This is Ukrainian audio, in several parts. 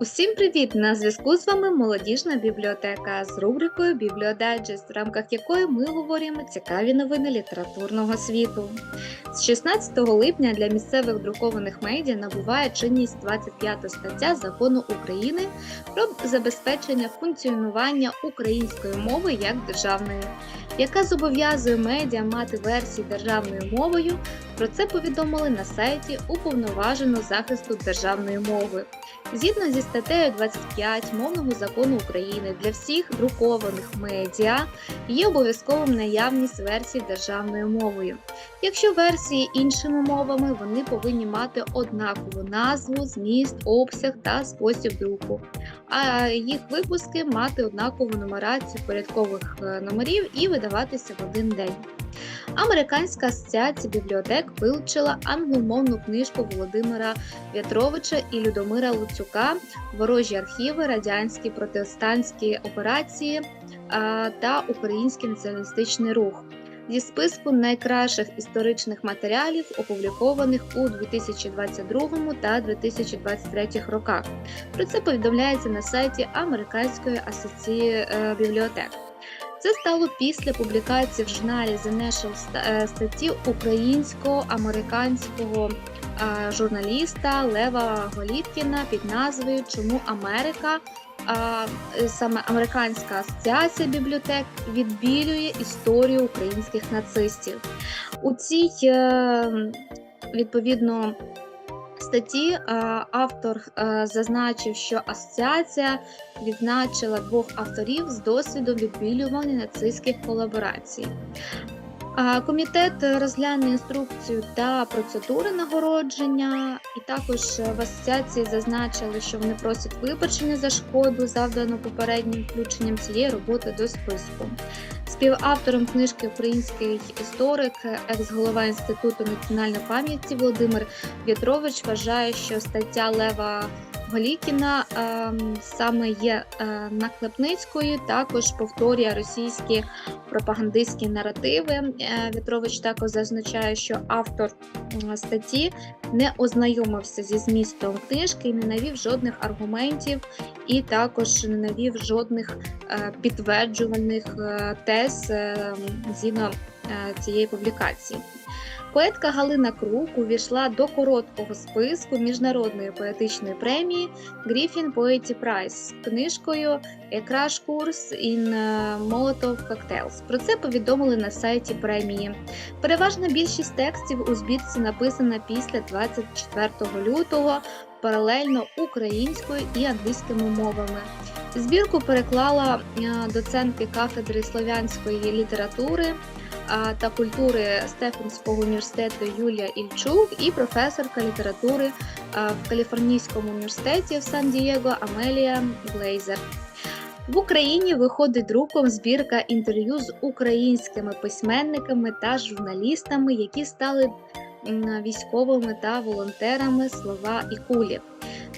Усім привіт! На зв'язку з вами молодіжна бібліотека з рубрикою Бібліодайджест, в рамках якої ми говоримо цікаві новини літературного світу. З 16 липня для місцевих друкованих медіа набуває чинність 25 стаття закону України про забезпечення функціонування української мови як державної, яка зобов'язує медіа мати версії державною мовою. Про це повідомили на сайті Уповноваженого захисту державної мови. Згідно зі статтею 25 мовного закону України для всіх друкованих медіа є обов'язковим наявність версій державною мовою. Якщо версії іншими мовами, вони повинні мати однакову назву, зміст, обсяг та спосіб друку, а їх випуски мати однакову нумерацію порядкових е, номерів і видаватися в один день. Американська асоціація бібліотек вилучила англомовну книжку Володимира В'ятровича і Людомира Луцюка Ворожі архіви, радянські протестантські операції та Український націоналістичний рух зі списку найкращих історичних матеріалів, опублікованих у 2022 та 2023 роках. Про це повідомляється на сайті Американської асоціації е, бібліотек. Це стало після публікації в журналі The National е, статті українсько-американського е, журналіста Лева Голіткіна під назвою Чому Америка? Е, Саме Американська асоціація бібліотек відбілює історію українських нацистів. У цій е, відповідно статті е, автор зазначив, що асоціація відзначила двох авторів з досвідом відбілювання нацистських колаборацій. Комітет розгляне інструкцію та процедури нагородження, і також в асоціації зазначили, що вони просять вибачення за шкоду, завдану попереднім включенням цієї роботи до списку. Співавтором книжки український історик, екс-голова Інституту національної пам'яті Володимир В'ятрович вважає, що стаття Лева Голікіна ем, саме є е, наклепницькою, також повторює російські пропагандистські наративи. Е, В'ятрович також зазначає, що автор статті не ознайомився зі змістом книжки і не навів жодних аргументів, і також не навів жодних е, підтверджувальних тез е, згідно цієї публікації. Поетка Галина Крук увійшла до короткого списку міжнародної поетичної премії Griffin Poetry Prize з книжкою Crash Course in е, Molotov Cocktails. Про це повідомили на сайті премії. Переважна більшість текстів у збірці написана після 24 лютого паралельно українською і англійськими мовами. Збірку переклала е, доцентки кафедри слов'янської літератури та культури Стефанського університету Юлія Ільчук і професорка літератури в Каліфорнійському університеті в Сан-Дієго Амелія Глейзер. В Україні виходить друком збірка інтерв'ю з українськими письменниками та журналістами, які стали військовими та волонтерами слова і кулі.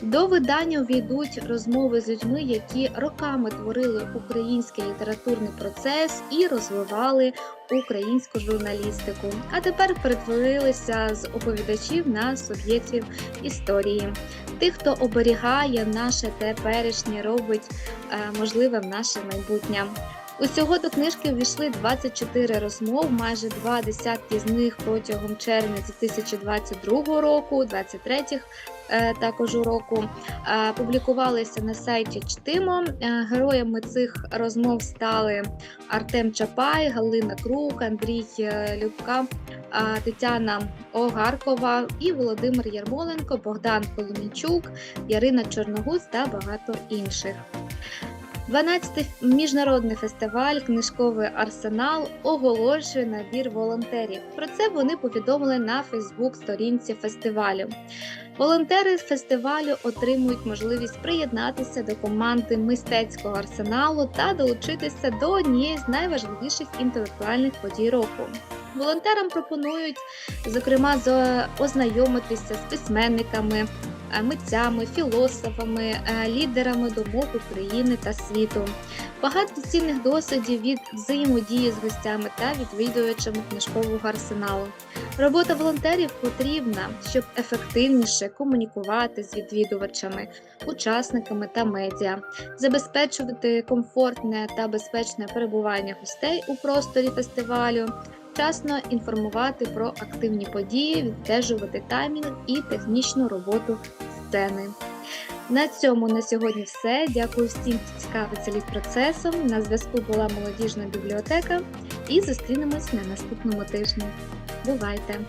До видання увійдуть розмови з людьми, які роками творили український літературний процес і розвивали українську журналістику, а тепер перетворилися з оповідачів на суб'єктів історії. Тих, хто оберігає наше теперішнє, робить е, можливим наше майбутнє. Усього до книжки ввійшли 24 розмов, майже два десятки з них протягом червня 2022 року, 23 е, також року. Е, Публікувалися на сайті Чтимо. Е, Героями цих розмов стали Артем Чапай, Галина Крук, Андрій Любка, Тетяна Огаркова і Володимир Ярмоленко, Богдан Коломійчук, Ярина Чорногуз та багато інших. 12-й міжнародний фестиваль Книжковий арсенал оголошує набір волонтерів. Про це вони повідомили на Фейсбук-сторінці фестивалю. Волонтери фестивалю отримують можливість приєднатися до команди мистецького арсеналу та долучитися до однієї з найважливіших інтелектуальних подій року. Волонтерам пропонують, зокрема, ознайомитися з письменниками, митцями, філософами, е, лідерами думок України та світу. Багато цінних досвідів від взаємодії з гостями та відвідувачами книжкового арсеналу. Робота волонтерів потрібна, щоб ефективніше комунікувати з відвідувачами, учасниками та медіа, забезпечувати комфортне та безпечне перебування гостей у просторі фестивалю, вчасно інформувати про активні події, відстежувати таймінг і технічну роботу сцени. На цьому на сьогодні все. Дякую всім, хто цікавиться літ-процесом. На зв'язку була молодіжна бібліотека і зустрінемось на наступному тижні. Бувайте!